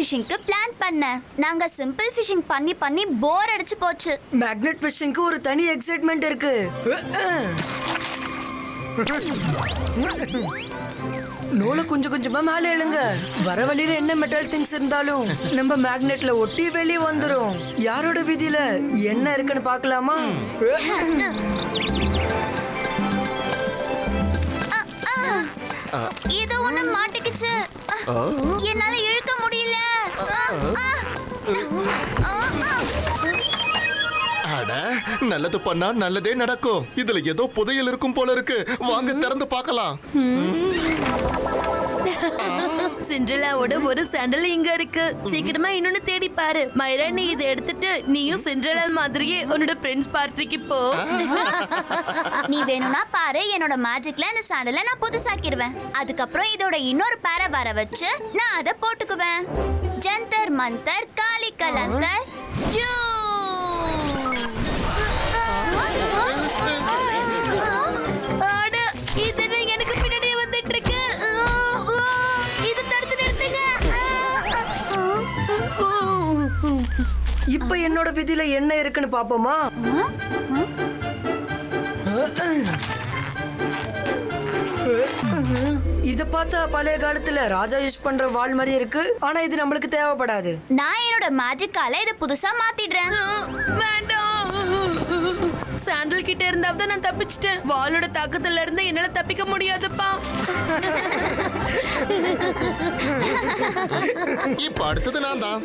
ஃபிஷிங்க்கு plan பண்ண. நாங்க simple phishing பண்ணி பண்ணி போர் அடிச்சு போச்சு. மேக்னெட் ஃபிஷிங்க்கு ஒரு தனி எக்ஸைட்மெண்ட் இருக்கு. நூலை கொஞ்சம் கொஞ்சமா மேலே எழுங்க வர வழியில என்ன மெட்டல் திங்ஸ் இருந்தாலும் நம்ம மேக்னெட்ல ஒட்டி வெளியே வந்துரும். யாரோட விதியில என்ன இருக்குன்னு பார்க்கலாமா? ஏதோ ஒண்ணு மாட்டிக்கிச்சு. என்னால இழுக்க. அட நல்லது பண்ணா நல்லதே நடக்கும். இதுல ஏதோ புதையல் இருக்கும் போல இருக்கு. வாங்க திறந்து பார்க்கலாம். சிண்ட்ரலாவோட ஒரு சாண்டல் இங்க இருக்கு. சீக்கிரமா இன்னொன்னு தேடி பாரு. மைரா நீ இதை எடுத்துட்டு நீயும் சிண்ட்ரலா மாதிரியே உன்னோட ஃப்ரெண்ட்ஸ் பார்ட்டிக்கு போ. நீ வேணும்னா பாரு என்னோட மேஜிக்ல இந்த சாண்டலை நான் புதுசாக்கிடுவேன் அதுக்கப்புறம் இதோட இன்னொரு பேரை வர வச்சு நான் அதை போட்டுக்குவேன். ஜந்தர் மந்தர் காலி கலந்தர் ஜூ! இப்ப என்னோட விதியில என்ன இருக்குன்னு பாப்போமா? இத பார்த்தா பழைய காலத்துல ராஜா யூஸ் பண்ற வாள் மாதிரி இருக்கு. ஆனா இது நம்மளுக்கு தேவைப்படாது. நான் என்னோட மேஜிக்கால இதை புதுசா மாத்திடுறேன். வேண்டாம். சாண்டல் கிட்ட இருந்தாவது நான் தப்பிச்சிட்டேன். வாளோட தாக்கத்துல இருந்து என்னால தப்பிக்க முடியாதுப்பா. இப்ப அடுத்தது நான் தான்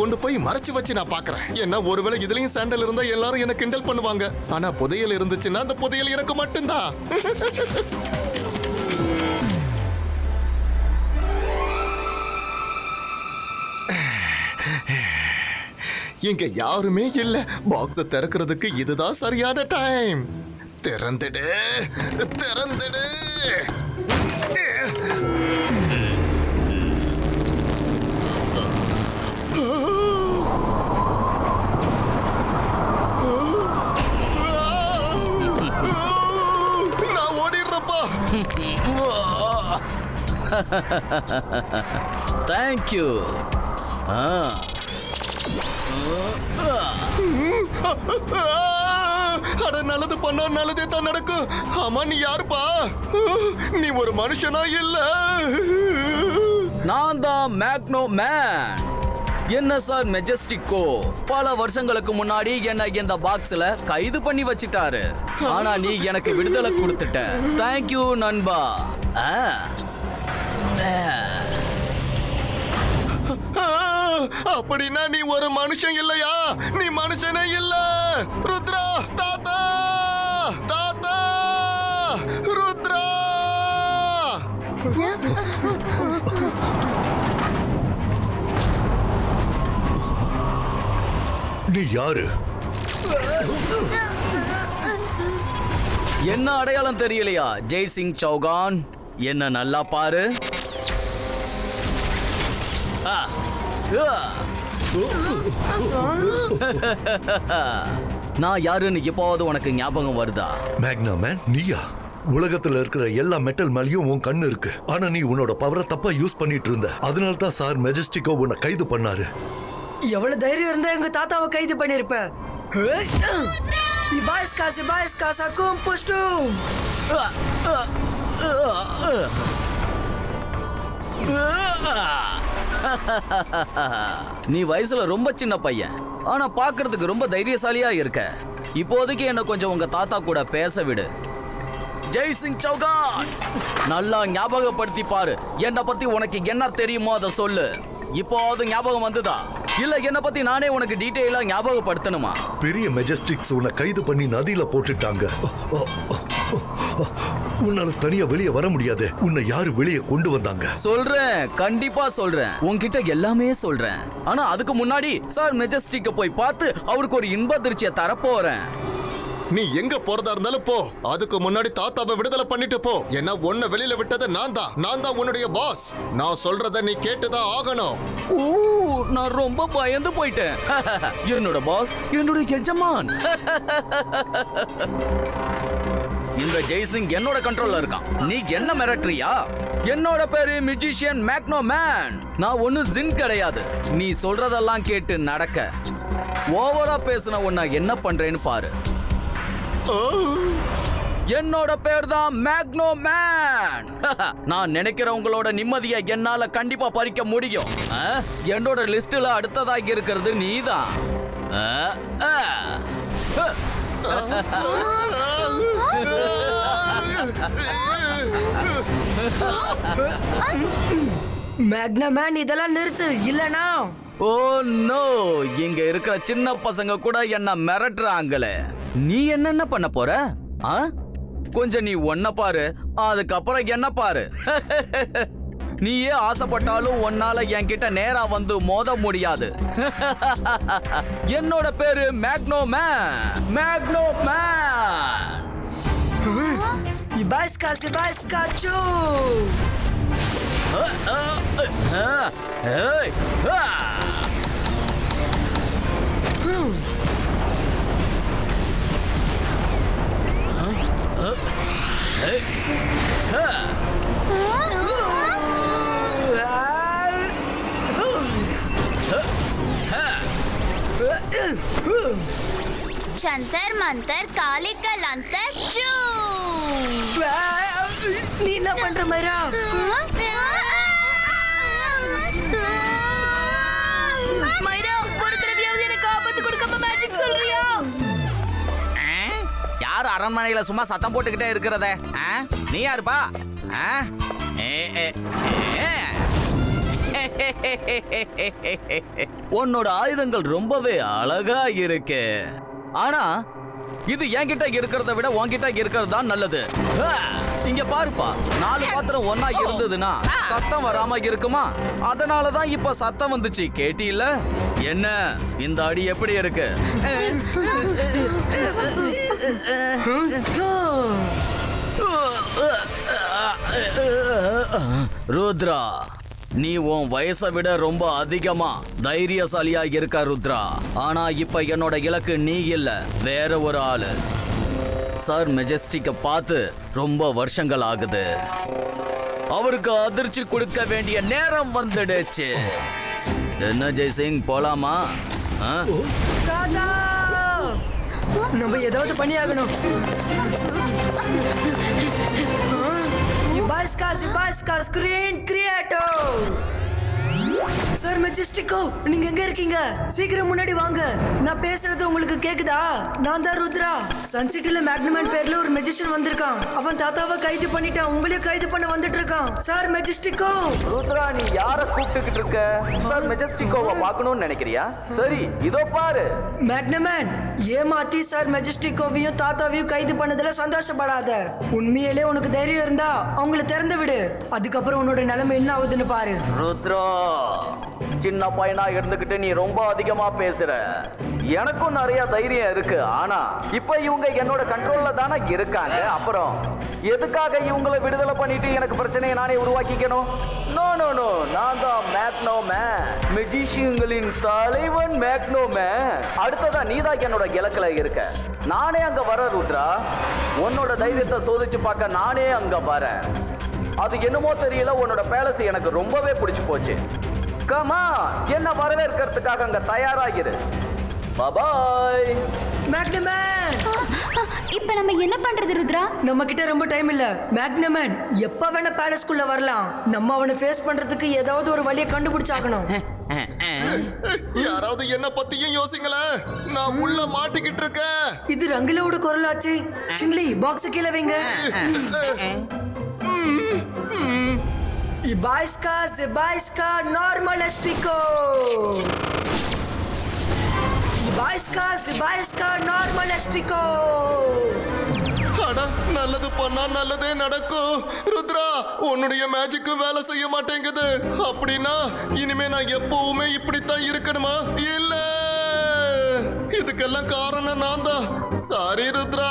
கொண்டு போய் மறைச்சு வச்சு நான் பாக்குறேன். ஏன்னா ஒருவேளை இதுலயும் சாண்டல் இருந்தா எல்லாரும் என்ன கிண்டல் பண்ணுவாங்க. ஆனா புதையல் இருந்துச்சுன்னா அந்த புதையல் எனக்கு மட்டும்தான். இங்க யாருமே இல்ல. பாக்ஸ திறக்கிறதுக்கு இதுதான் சரியான டைம் திறந்துடு. திறந்துடு. தேங்க்யூ ஆ அட நல்லது பண்ணா நல்லதே தான் நடக்கும் ஆமா நீ யாருப்பா? நீ ஒரு மனுஷனா இல்ல? நான் தான் மேக்னோ மேன் என்ன சார் மெஜஸ்டிக்கோ பல வருஷங்களுக்கு முன்னாடி என்ன இந்த பாக்ஸ்ல கைது பண்ணி வச்சிட்டாரு. ஆனா நீ எனக்கு விடுதலை கொடுத்துட்ட. தேங்க்யூ நண்பா. ஆ, அப்படின்னா நீ ஒரு மனுஷன் இல்லையா? நீ மனுஷனே இல்ல. நீ யாரு? என்ன அடையாளம் தெரியலையா? ஜெய் சிங் சௌகான் என்ன நல்லா பாரு. நான் யாருன்னு எப்போவாவது உனக்கு ஞாபகம் வருதா? மேக்னா மேன் நீயா? உலகத்துல இருக்கிற எல்லா மெட்டல் மேலயும் உன் கண்ணு இருக்கு. ஆனா நீ உன்னோட பவரை தப்பா யூஸ் பண்ணிட்டு இருந்த. அதனால தான் சார் மெஜஸ்டிக்கோ உன்னை கைது பண்ணாரு. எவ்வளவு தைரியம் இருந்தா எங்க தாத்தாவை கைது பண்ணிருப்பேன் இபாய்ஸ்கா சிபாய்ஸ்கா சக்கும் புஷ்டும். நீ வயசுல ரொம்ப சின்ன பையன். ஆனா பாக்குறதுக்கு ரொம்ப தைரியசாலியா இருக்க. இப்போதைக்கு என்ன கொஞ்சம் உங்க தாத்தா கூட பேச விடு. ஜெய் சிங் சௌகான்! நல்லா ஞாபகப்படுத்தி பாரு. என்னை பத்தி உனக்கு என்ன தெரியுமோ அதை சொல்லு. இப்போ அது ஞாபகம் வந்துதா? இல்ல என்னை பத்தி நானே உனக்கு டீட்டெயிலா ஞாபகப்படுத்தணுமா? பெரிய மெஜஸ்டிக்ஸ் உன்னை கைது பண்ணி நதியில போட்டுட்டாங்க. உன்னால தனியா வெளியே வர முடியாது. உன்னை யாரு வெளியே கொண்டு வந்தாங்க? சொல்றேன் கண்டிப்பா சொல்றேன். உன்கிட்ட எல்லாமே சொல்றேன். ஆனா அதுக்கு முன்னாடி சார் மெஜஸ்டிக்க போய் பார்த்து அவருக்கு ஒரு இன்ப அதிர்ச்சியை தரப்போறேன். நீ எங்க போறதா இருந்தாலும் போ. அதுக்கு முன்னாடி தாத்தாவை விடுதலை பண்ணிட்டு போ. ஏன்னா உன்னை வெளியில விட்டது நான் தான் நான் தான் உன்னுடைய பாஸ் நான் சொல்றத நீ கேட்டுதான் ஆகணும். ஊ நான் ரொம்ப பயந்து போயிட்டேன். என்னோட பாஸ் என்னுடைய எஜமான். இந்த ஜெய்சிங் என்னோட கண்ட்ரோல்ல இருக்கான். நீ என்ன மிரட்டுறியா? என்னோட பேரு மியூசிஷியன் மேக்னோ மேன் நான் ஒண்ணு ஜின் கிடையாது. நீ சொல்றதெல்லாம் கேட்டு நடக்க. ஓவரா பேசுன உன்னை என்ன பண்றேன்னு பாரு. என்னோட பேர் தான் மேக்னோ மேன். நான் நினைக்கிறவங்களோட நிம்மதியை என்னால கண்டிப்பா பறிக்க முடியும். என்னோட லிஸ்ட்ல அடுத்ததாக இருக்கிறது நீதான். ஆ? மேன் இதெல்லாம் நிறுத்து. இல்லனா ஓ நோ. இங்க இருக்கிற சின்ன பசங்க கூட என்ன மிரட்டுறாங்களே. நீ என்னென்ன பண்ண போற? ஆ? கொஞ்சம் நீ ஒன்ன பாரு அதுக்கப்புறம் என்ன பாரு. நீயே ஆசைப்பட்டாலும் உன்னால என்கிட்ட நேரா வந்து மோத முடியாது. என்னோட பேரு மேக்னோ மேன். மேக்னோ மேன். இபாய்ஸ்கா சிபாய்ஸ்கா சூ ஏய், ஆ. ஜந்தர் மந்தர் காலிக்கல் அந்தர் சூ நீ என்ன பண்ற மயிரா அரண்மனையில சும்மா சத்தம் போட்டுக்கிட்டே இருக்கிறத. நீ யாருப்பா? உன்னோட ஆயுதங்கள் ரொம்பவே அழகா இருக்கு. ஆனா இது என்கிட்ட இருக்கிறத விட உன்கிட்ட இருக்கிறது தான் நல்லது. இங்க பாருப்பா நாலு பாத்திரம் ஒன்னா இருந்ததுன்னா சத்தம் வராம இருக்குமா? அதனால தான் இப்ப சத்தம் வந்துச்சு கேட்டியில்ல என்ன? இந்த அடி எப்படி இருக்கு? ருத்ரா நீ உன் வயசை விட ரொம்ப அதிகமா தைரியசாலியா இருக்க ருத்ரா. ஆனா இப்ப என்னோட இலக்கு நீ இல்ல வேற ஒரு ஆளு. சார் மெஜஸ்டிக்கை பார்த்து ரொம்ப வருஷங்கள் ஆகுது. அவருக்கு அதிர்ச்சி கொடுக்க வேண்டிய நேரம் வந்துடுச்சு. என்ன ஜெய்சிங் போலாமா? நம்ம ஏதாவது பண்ணி ஆகணும் இபாய்ஸ்கா சிபாய்ஸ்கா ஸ்கிரீன் கிரியேட்டோ! சார் மெஜஸ்டிக்கோ நீங்க எங்க இருக்கீங்க? சீக்கிரம் முன்னாடி வாங்க. நான் பேசுறது உங்களுக்கு கேக்குதா? நான் தான் ருத்ரா. சன் சிட்டில மேக்னமேன் பேர்ல ஒரு மெஜிஷியன் வந்திருக்கான். அவன் தாத்தாவை கைது பண்ணிட்டான். உங்களையும் கைது பண்ண வந்துட்டு இருக்கான் சார் மெஜஸ்டிக்கோ ருத்ரா நீ யார கூப்பிட்டுக்கிட்டு இருக்க? சார் மெஜஸ்டிகோவை பார்க்கணும்னு நினைக்கிறியா? சரி இதோ பாரு. மேக்னமேன் ஏமாத்தி சார் மெஜஸ்டிக்கோவையும் தாத்தாவையும் கைது பண்ணதுல சந்தோஷப்படாத. உண்மையிலே உனக்கு தைரியம் இருந்தா அவங்கள திறந்து விடு. அதுக்கப்புறம் உன்னோட நிலைமை என்ன ஆகுதுன்னு பாரு. ருத்ரா சின்ன பையனா இருந்துகிட்டு நீ ரொம்ப அதிகமா பேசுற. எனக்கும் நிறைய தைரியம் இருக்கு. ஆனா இப்ப இவங்க என்னோட கண்ட்ரோல்ல தானே இருக்காங்க. அப்புறம் எதுக்காக இவங்கள விடுதலை பண்ணிட்டு எனக்கு பிரச்சனையை நானே உருவாக்கிக்கணும்? நோ நோ நோ நான் தான் மேக்னோ மேன் மெஜிஷியன்களின் தலைவன் மேக்னோ மேன் அடுத்ததா நீதான் என்னோட இலக்குல இருக்க. நானே அங்க வர ருத்ரா. உன்னோட தைரியத்தை சோதிச்சு பார்க்க நானே அங்க வரேன். அது என்னமோ தெரியல. உன்னோட பேலஸ் எனக்கு ரொம்பவே பிடிச்சு போச்சு. கமா என்ன வரவேற்கிறதுக்காக அங்க தயாராகிரு. பாய் மேக்னமேன் இப்ப நம்ம என்ன பண்றது ருத்ரா? நம்ம கிட்ட ரொம்ப டைம் இல்ல. மேக்னமேன் எப்ப வேணா பேலஸ்குள்ள வரலாம். நம்ம அவனை ஃபேஸ் பண்றதுக்கு ஏதாவது ஒரு வழியை கண்டுபிடிச்சாகணும். யாராவது என்ன பத்தியும் யோசிங்களேன் நான் உள்ள மாட்டிக்கிட்டு இருக்கேன். இது ரங்கிலோட குரலாச்சு. சின்லி பாக்ஸ் கீழே வைங்க. இபாய்ஸ்கா ஜெபாய்ஸ்கா நார்மல் எஸ்டிகோ இபாய்ஸ்கா ஜெபாய்ஸ்கா நார்மல் எஸ்டிகோ அட நல்லது பண்ணா நல்லதே நடக்கும். ருத்ரா உன்னுடைய மேஜிக்கு வேலை செய்ய மாட்டேங்குது. அப்படின்னா இனிமே நான் எப்பவுமே இப்படித்தான் இருக்கணுமா? இல்ல. இதுக்கெல்லாம் காரணம் நான் தான் சாரி ருத்ரா.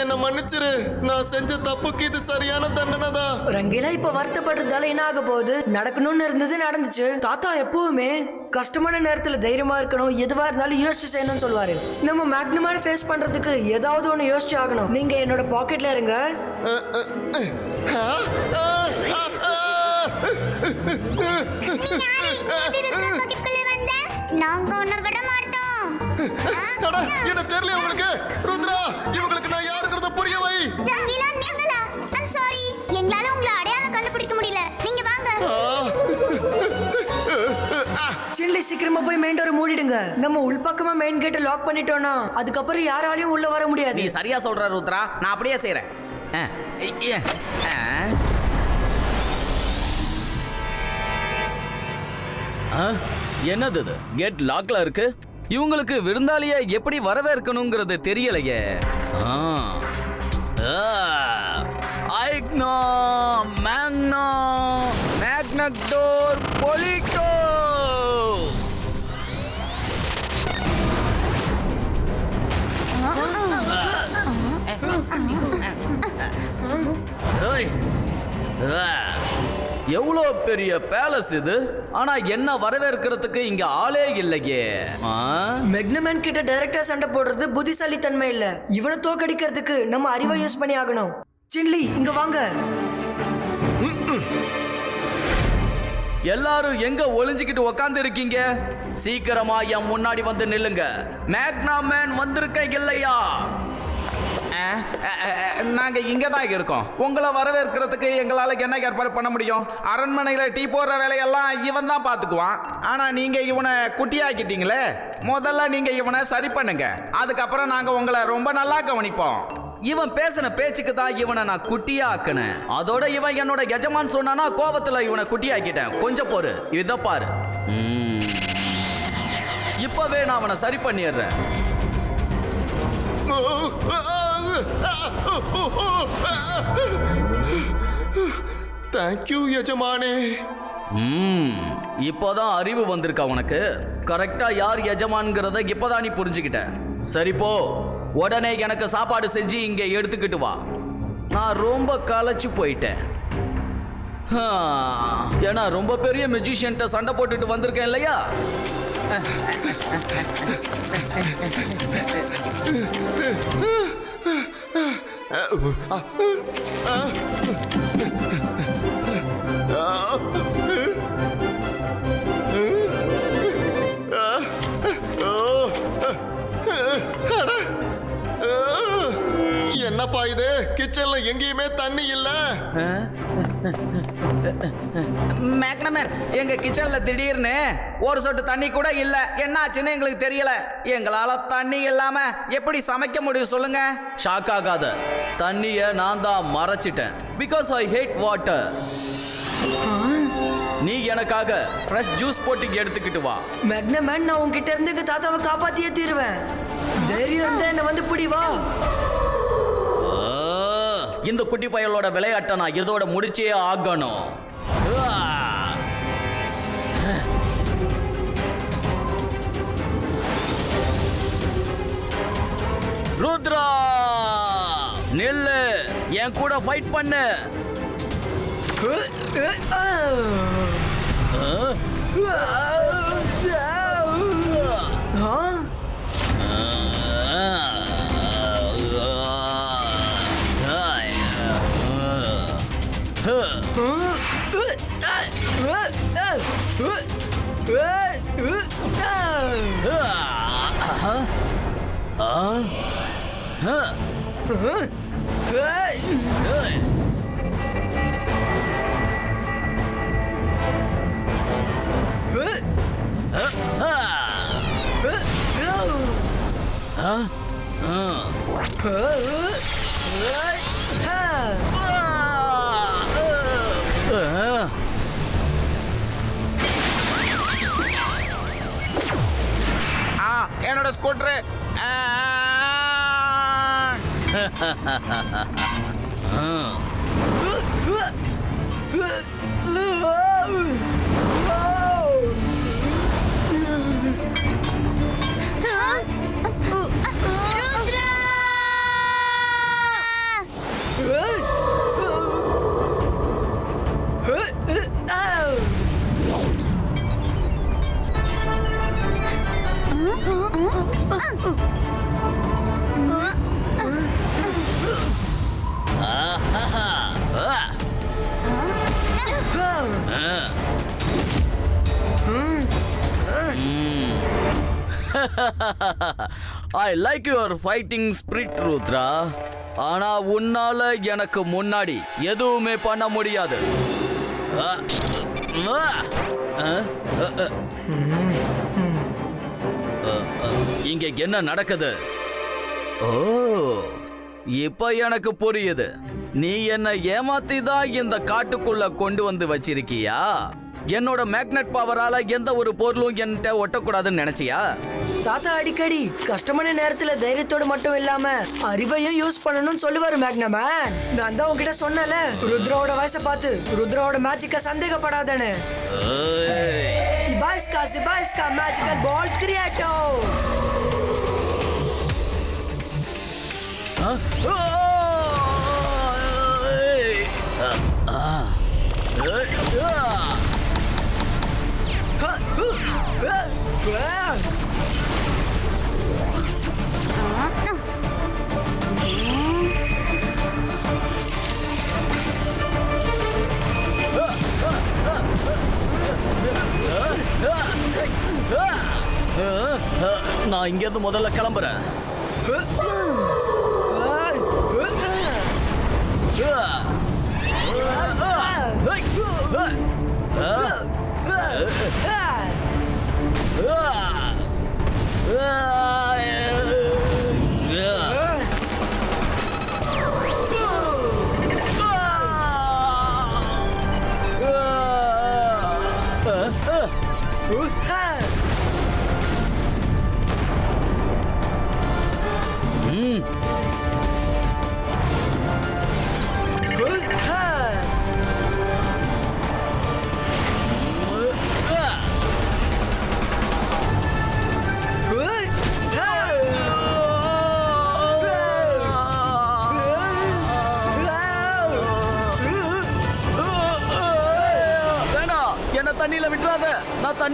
என்ன மன்னிச்சிரு. நான் செஞ்ச தப்புக்கு இது சரியான தண்டனை தான் ரங்கீலா இப்ப வருத்தப்படுறதால என்ன ஆக போகுது? நடக்கணும்னு இருந்தது நடந்துச்சு. தாத்தா எப்பவுமே கஷ்டமான நேரத்துல தைரியமா இருக்கணும் எதுவா இருந்தாலும் யோசிச்சு செய்யணும்னு சொல்லுவாரு. நம்ம மேக்னமான ஃபேஸ் பண்றதுக்கு ஏதாவது ஒண்ணு யோசிச்சு ஆகணும். நீங்க என்னோட பாக்கெட்ல இருங்க. நாங்க உன்னை விட மாட்டோம். என்ன தெரியல உங்களுக்கு? ருத்ரா இவங்களுக்கு நான் யாருங்கிறத புரிய வை சாரி எங்களால உங்களை அடையாளம் கண்டுபிடிக்க முடியல. நீங்க வாங்க. சில்லி சீக்கிரமா போய் மெயின் டோரை மூடிடுங்க. நம்ம உள்பக்கமா மெயின் கேட்டை லாக் பண்ணிட்டோம்னா அதுக்கப்புறம் யாராலையும் உள்ள வர நீ முடியாது சரியா சொல்ற ருத்ரா. நான் அப்படியே செய்யறேன் என்னது இது? கேட் லாக்ல இருக்கு? இவங்களுக்கு விருந்தாளிய எப்படி வரவேற்கணுங்கிறது தெரியலையே. ஐக்னோ மேக்னோ மேக்னக்டோர் பொலிட்டோ. எவ்வளோ பெரிய பேலஸ் இது? ஆனா என்ன வரவேற்கிறதுக்கு இங்க ஆளே இல்லையே? மெக்னமேன் கிட்ட டைரக்டா சண்டை போடுறது புத்திசாலித்தன்மை இல்ல. இவனை தோக்கடிக்கிறதுக்கு நம்ம அறிவை யூஸ் பண்ணி ஆகணும். சின்லி இங்க வாங்க. எல்லாரும் எங்க ஒளிஞ்சுக்கிட்டு உக்காந்து இருக்கீங்க சீக்கிரமா என் முன்னாடி வந்து நில்லுங்க. மேக்னா மேன் வந்திருக்க இல்லையா? நாங்கள் இங்கே நாங்க இங்க தான் இருக்கோம். உங்களை வரவேற்கிறதுக்கு எங்களால என்ன ஏற்பாடு பண்ண முடியும்? அரண்மனையில டீ போடுற வேலையெல்லாம் இவன் தான் பாத்துக்குவான். ஆனா நீங்க இவனை குட்டியாக்கிட்டீங்களே? முதல்ல நீங்க இவனை சரி பண்ணுங்க. அதுக்கப்புறம் நாங்க உங்களை ரொம்ப நல்லா கவனிப்போம். இவன் பேசின பேச்சுக்கு தான் இவனை நான் குட்டியாக்குனேன். அதோட இவன் என்னோட எஜமான் சொன்னானா கோபத்துல இவனை குட்டியாக்கிட்டேன். கொஞ்சம் போரு இத பாரு. இப்பவே நான் அவனை சரி பண்ணிடுறேன். தேங்க்யூ எஜமானே ம் இப்போதான் அறிவு வந்திருக்கா உனக்கு? கரெக்டா யார் எஜமான்ங்கிறத இப்போதான் நீ புரிஞ்சுக்கிட்ட. சரி போ. உடனே எனக்கு சாப்பாடு செஞ்சு இங்க எடுத்துக்கிட்டு வா. நான் ரொம்ப களைச்சு போயிட்டேன். ஏன்னா ரொம்ப பெரிய மெஜிஷியன்ட்ட சண்டை போட்டுட்டு வந்திருக்கேன் இல்லையா? என்னப்பா இது? கிச்சன்ல எங்கேயுமே தண்ணி இல்லை. மேக்னமேன் எங்க கிச்சன்ல திடீர்னு ஒரு சொட்டு தண்ணி கூட இல்ல. என்னாச்சுன்னு எங்களுக்கு தெரியல. எங்களால தண்ணி இல்லாம எப்படி சமைக்க முடியும் சொல்லுங்க. ஷாக் ஆகாத. தண்ணிய நான் தான் மறைச்சிட்டேன். பிகாஸ் ஐ ஹேட் வாட்டர் நீ எனக்காக ஃப்ரெஷ் ஜூஸ் போட்டு எடுத்துக்கிட்டு வா. மெக்னமேன் நான் உன்கிட்ட இருந்து எங்க தாத்தாவை காப்பாத்தியே தீருவேன். தைரியம் இருந்தா என்ன வந்து பிடி வா. இந்த குட்டி பயலோட விளையாட்டை நான் இதோட முடிச்சே ஆகணும். ருத்ரா! நில்லு. என் கூட ஃபைட் பண்ணு. ஆ? ஆ, Rudra I like your fighting spirit Rudra ஆனா உன்னால எனக்கு முன்னாடி எதுவுமே பண்ண முடியாது. ஆ, ஆ, ஆ, இங்க என்ன நடக்குது? ஓ இப்ப எனக்கு புரியுது. நீ என்ன ஏமாத்தி தான் இந்த காட்டுக்குள்ள கொண்டு வந்து வச்சிருக்கியா? என்னோட மேக்னெட் பவரால எந்த ஒரு பொருளும் என்கிட்ட ஒட்டக்கூடாதுன்னு நினைச்சியா? தாத்தா அடிக்கடி கஷ்டமான நேரத்துல தைரியத்தோட மட்டும் இல்லாம அறிவையும் யூஸ் பண்ணணும்னு சொல்லுவாரு மேக்னமேன் நான் தான் உன்கிட்ட சொன்னல ருத்ராவோட வயசை பார்த்து ருத்ராவோட மேஜிக்க சந்தேகப்படாதேன்னு. இபாய்ஸ்கா சிபாய்ஸ்கா மேஜிக்கல் பால் கிரியேட்டோ நான் இங்கேருந்து முதல்ல கிளம்புறேன். வேணாம்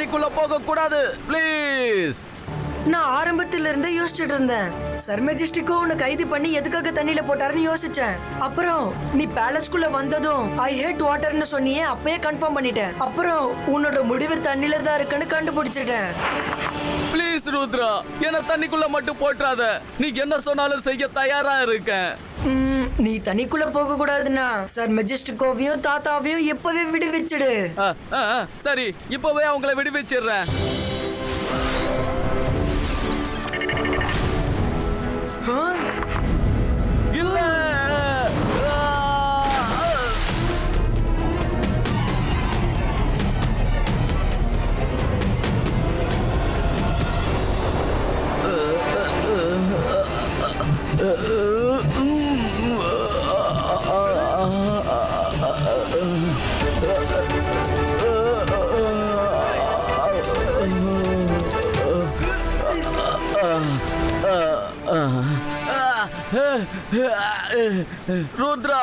தண்ணிக்குள்ள போக கூடாது ப்ளீஸ் நான் ஆரம்பத்துல இருந்தே யோசிச்சுட்டு இருந்தேன். சர் மெஜஸ்டிக்கோ உன்னை கைது பண்ணி எதுக்காக தண்ணியில போட்டாருன்னு யோசிச்சேன். அப்புறம் நீ பேலஸ்குள்ள வந்ததும் ஐ ஹேட் வாட்டர்னு சொன்னியே அப்பயே கன்ஃபார்ம் பண்ணிட்டேன். அப்புறம் உன்னோட முடிவு தண்ணியில தான் இருக்குன்னு கண்டுபிடிச்சிட்டேன். ப்ளீஸ் ருத்ரா என்ன தண்ணிக்குள்ள மட்டும் போட்டுறாத நீ என்ன சொன்னாலும் செய்ய தயாரா இருக்கேன். நீ தண்ணிக்குள்ள போக கூடாதுன்னா சார் மெஜஸ்டிக்கோவையும் தாத்தாவையும் எப்பவே விடுவிச்சிடு. சரி இப்பவே அவங்கள விடுவிச்சிடுறேன்? ருத்ரா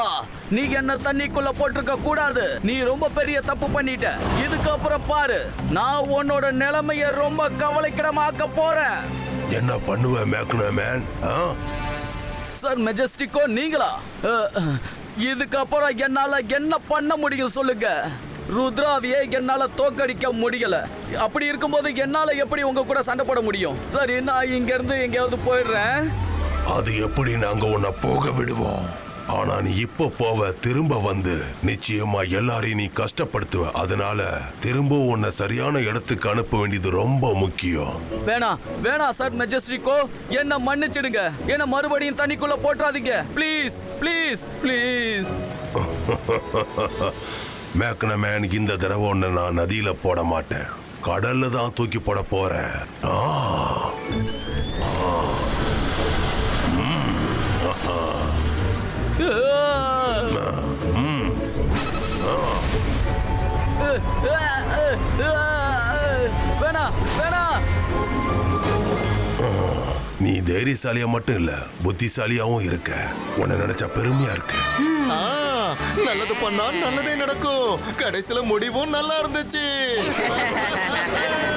நீ என்ன தண்ணிக்குள்ள போட்டிருக்க கூடாது. நீ ரொம்ப பெரிய தப்பு பண்ணிட்ட. இதுக்கு அப்புறம் பாரு நான் உன்னோட நிலைமைய ரொம்ப கவலைக்கிடமாக்க போறேன். என்ன பண்ணுவ மேக்னா மேன்? சார் மெஜஸ்டிக்கோ நீங்களா? இதுக்கப்புறம் என்னால என்ன பண்ண முடியும் சொல்லுங்க. ருத்ராவியை என்னால தோக்கடிக்க முடியல. அப்படி இருக்கும்போது என்னால எப்படி உங்க கூட சண்டை போட முடியும்? சரி நான் இங்க இருந்து எங்கேயாவது போயிடுறேன். அது எப்படி நாங்க உன்னை போக விடுவோம்? ஆனா நீ இப்ப போவ திரும்ப வந்து நிச்சயமா எல்லாரையும் நீ கஷ்டப்படுத்துவ. அதனால திரும்ப உன்னை சரியான இடத்துக்கு அனுப்ப வேண்டியது ரொம்ப முக்கியம். வேணாம் வேணாம் சார் மெஜஸ்டிக்கோ. என்ன மன்னிச்சிடுங்க. என்ன மறுபடியும் தண்ணிக்குள்ள போட்டுறாதீங்க. ப்ளீஸ் ப்ளீஸ் ப்ளீஸ் மேக்ன மேன் இந்த தடவை உன்னை நான் நதியில போட மாட்டேன். கடல்ல தான் தூக்கி போட போறேன். ஆ. வேணாம் வேணாம் நீ தைரியசாலியா மட்டும் இல்ல புத்திசாலியாவும் இருக்க. உன்னை நினைச்சா பெருமையா இருக்கு. ஆ, நல்லது பண்ணா நல்லதே நடக்கும். கடைசியில முடிவும் நல்லா இருந்துச்சு.